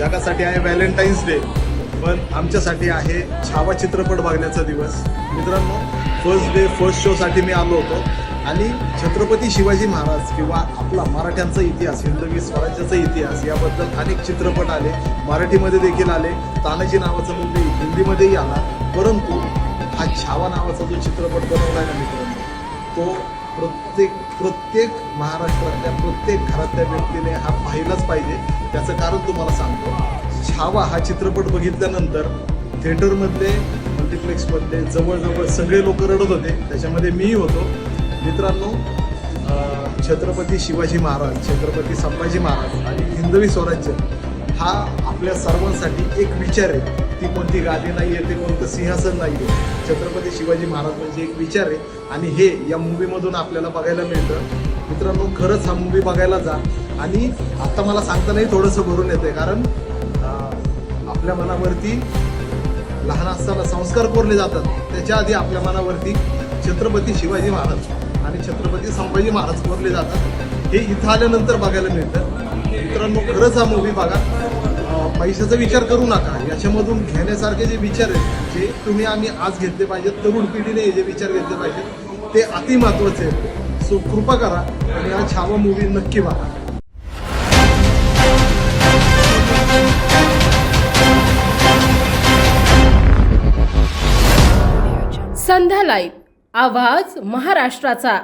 जगासाठी आहे Valentine's day पण आमच्यासाठी आहे छावा चित्रपट बघण्याचा दिवस. मित्रांनो फर्स्ट डे फर्स्ट शोसाठी मी आलो होतो. आणि छत्रपती शिवाजी महाराज किंवा आपला मराठ्यांचा इतिहास हिंदवी स्वराज्याचा इतिहास याबद्दल अनेक चित्रपट आले. मराठीमध्ये देखील आले. तानाजी नावाचा मुंबई हिंदीमध्येही आला. परंतु हा छावा नावाचा जो चित्रपट बनवला ना मित्रांनो तो प्रत्येक प्रत्येक महाराष्ट्रातल्या प्रत्येक घरातल्या व्यक्तीने हा पाहिलाच पाहिजे. त्याचं कारण तुम्हाला सांगतो. छावा हा चित्रपट बघितल्यानंतर थिएटरमधले मल्टिप्लेक्समधले जवळजवळ सगळे लोक रडत होते. त्याच्यामध्ये मीही होतो. मित्रांनो छत्रपती शिवाजी महाराज छत्रपती संभाजी महाराज आणि हिंदवी स्वराज्य हा आपल्या सर्वांसाठी एक विचार आहे. ती कोणती गादी नाही आहे ते कोणतं सिंहासन नाही आहे छत्रपती शिवाजी महाराज म्हणजे एक विचार आहे. आणि हे या मूवीमधून आपल्याला बघायला मिळतं. मित्रांनो खरंच हा मूवी बघायला जा. आणि आता मला सांगतानाही थोडंसं भरून येते कारण आपल्या मनावरती लहान असताना संस्कार कोरले जातात. त्याच्या आधी आपल्या मनावरती छत्रपती शिवाजी महाराज आणि छत्रपती संभाजी महाराज कोरले जातात. हे इथं आल्यानंतर बघायला मिळतं. मित्रांनो खरंच हा मूवी बघा. पैशाचा विचार करू नका. याच्यामधून घेण्यासारखे जे विचार आहेत जे तुम्ही आम्ही आज घेतले पाहिजेत तरुण पिढीने जे विचार घेतले पाहिजेत ते अतिमहत्वाचे आहेत. सो कृपा करा आणि हा छावा मूवी नक्की बघा. संध्या लाईव्ह. आवाज महाराष्ट्राचा.